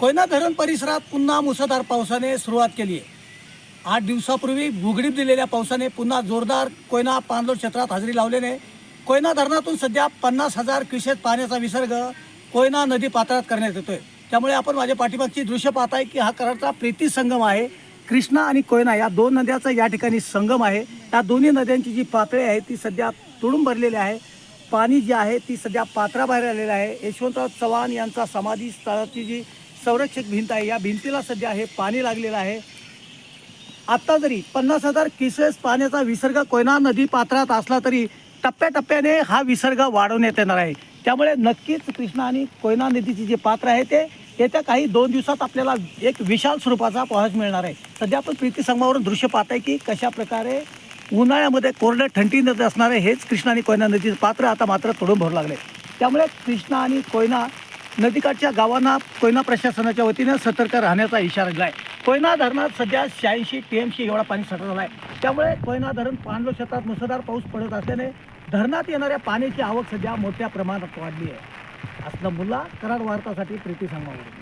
कोयना धरण परिसरात पुन्हा मुसळधार पावसाने सुरुवात केली आहे. आठ दिवसापूर्वी भुगडीप दिलेल्या पावसाने पुन्हा जोरदार कोयना पाणलोट क्षेत्रात हजेरी लावल्याने कोयना धरणातून सध्या पन्नास हजार क्युसेक पाण्याचा विसर्ग कोयना नदी पात्रात करण्यात येतोय. त्यामुळे आपण माझ्या पाठीमागची दृश्य पाहताय की हा कराडचा प्रीती संगम आहे. कृष्णा आणि कोयना या दोन नद्याचा या ठिकाणी संगम आहे. या दोन्ही नद्यांची जी पातळी आहे ती सध्या तुडून भरलेली आहे. पाणी जे आहे ती सध्या पात्राबाहेर आलेलं आहे. यशवंतराव चव्हाण यांचा समाधी स्थळाची जी संरक्षक भिंत आहे. या भिंतीला सध्या हे पाणी लागलेलं आहे. आत्ता जरी पन्नास हजार किसेस पाण्याचा विसर्ग कोयना नदी पात्रात असला तरी टप्प्याटप्प्याने हा विसर्ग वाढवण्यात येणार आहे. त्यामुळे नक्कीच कृष्णा आणि कोयना नदीची जे पात्र आहे ते येत्या काही दोन दिवसात आपल्याला एक विशाल स्वरूपाचा पाहायला मिळणार आहे. सध्या आपण प्रीती संगमावरून दृश्य पाहताय की कशा प्रकारे उन्हाळ्यामध्ये कोरड्या थंडी नदी असणारे हेच कृष्णा आणि कोयना नदीचं पात्र आता मात्र तोडून भरू लागले. त्यामुळे कृष्णा आणि कोयना नदीकाठच्या गावांना कोयना प्रशासनाच्या वतीनं सतर्क राहण्याचा इशारा दिला आहे कोयना धरणात सध्या शहाऐंशी टी एमशी एवढा पाणी साठवलं आहे त्यामुळे कोयना धरण पाणलो क्षेत्रात मुसळधार पाऊस पडत असल्याने धरणात येणाऱ्या पाण्याची आवक सध्या मोठ्या प्रमाणात वाढली आहे. असला मुल्ला कराड वार्तासाठी प्रीती सांगणार